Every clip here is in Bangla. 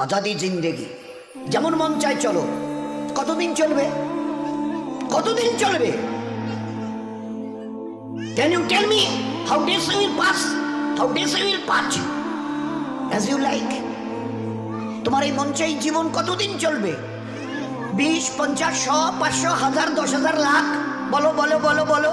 আজাদি জিন্দেগি। যেমন মন চায় চলো। কতদিন চলবে? কতদিন চলবে? Can you tell me how days will pass how days will pass as you like তোমার এই মন চাই জীবন কতদিন চলবে? বিশ, পঞ্চাশ, শ, পাঁচশো, হাজার, দশ হাজার লাখ। বলো বলো বলো বলো।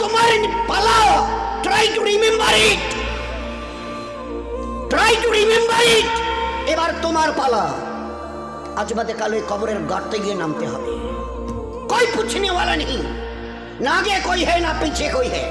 তোমার পালাও। Try to remember it try to remember it এবার তোমার পালা আজবাদে কালে কবরের গর্তে গিয়ে নামতে হবে। কই পুছনেওয়ালা নেই না গে কই হে, না পিছে কই হে।